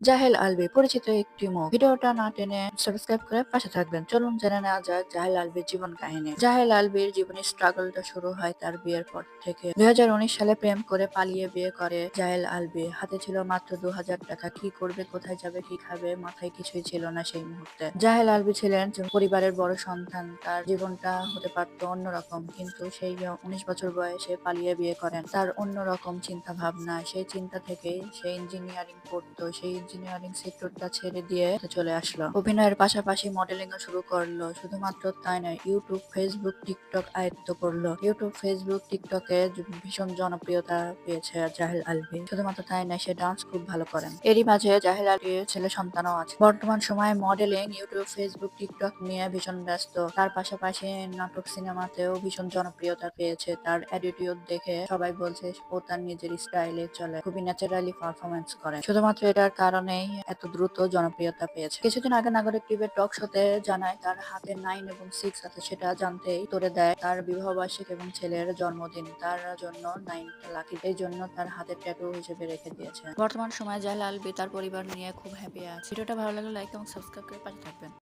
জাহেল আলবি পরিচিত একটি মুখ ভিডিওটা না টেনে সাবস্ক্রাইব করে পাশে থাকবেন। চলুন জেনে নেওয়া যাক জাহেল আলভির জীবন কাহিনী। জাহেল আলভির জীবনী স্ট্রাগলটা শুরু হয় তার বিয়ের পর থেকে। দুই সালে প্রেম করে পালিয়ে বিয়ে করে জাহেল আলভি হাতে ছিল মাত্র দু হাজার টাকা। কি করবে, কোথায় যাবে, কি খাবে, মাথায় কিছুই ছিল না সেই মুহূর্তে। জাহেল আলভি ছিলেন পরিবারের বড় সন্তান। তার জীবনটা হতে পারত অন্যরকম। কিন্তু সেই উনিশ বছর বয়সে পালিয়ে বিয়ে করেন। তার অন্যরকম চিন্তা ভাবনা সেই চিন্তা থেকেই সে ইঞ্জিনিয়ারিং পড়তো, সেই ইঞ্জিনিয়ারিং সেক্টরটা ছেড়ে দিয়ে চলে আসলো। অভিনয়ের পাশাপাশি মডেলিং ও শুরু করল। শুধুমাত্র তাই নয় ইউটিউব ফেসবুক টিকটক আয়ত্ত করল। ইউটিউব ফেসবুক টিকটকে ভীষণ জনপ্রিয়তা পেয়েছে জাহেল আলভি। শুধুমাত্র তাই নয়, সে ডান্স খুব ভালো করেন। এরই মাঝে জাহেল আলভির ছেলে সন্তানও আছে। বর্তমান সময়ে মডেলিং ইউটিউব ফেসবুক টিকটক নিয়ে ভীষণ ব্যস্ত। তার পাশাপাশি নাটক সিনেমাতেও ভীষণ জনপ্রিয়তা পেয়েছে। তার অ্যাটিটিউড দেখে সবাই বলছে, ও তার নিজের স্টাইলে চলে। খুবই ন্যাচারালি পারফরমেন্স করে। শুধুমাত্র এটার কারণেই এত দ্রুত জনপ্রিয়তা পেয়েছে। কিছুদিন আগে নাগরিক টিভি টক শোতে জানায়, তার হাতে নাইন এবং সিক্স আছে সেটা জানতেই তোরে দেয়, তার বিবাহ বার্ষিক এবং ছেলের জন্মদিন, তার জন্য নাইন লাকি। এই জন্য তার হাতে ট্যাটু হিসেবে রেখে দিয়েছে। বর্তমান সময় জাহেল আলবি তার পরিবার নিয়ে খুব হ্যাপি আছে। ভিডিওটা ভালো লাগলে লাইক এবং সাবস্ক্রাইব করে পাশে থাকবেন।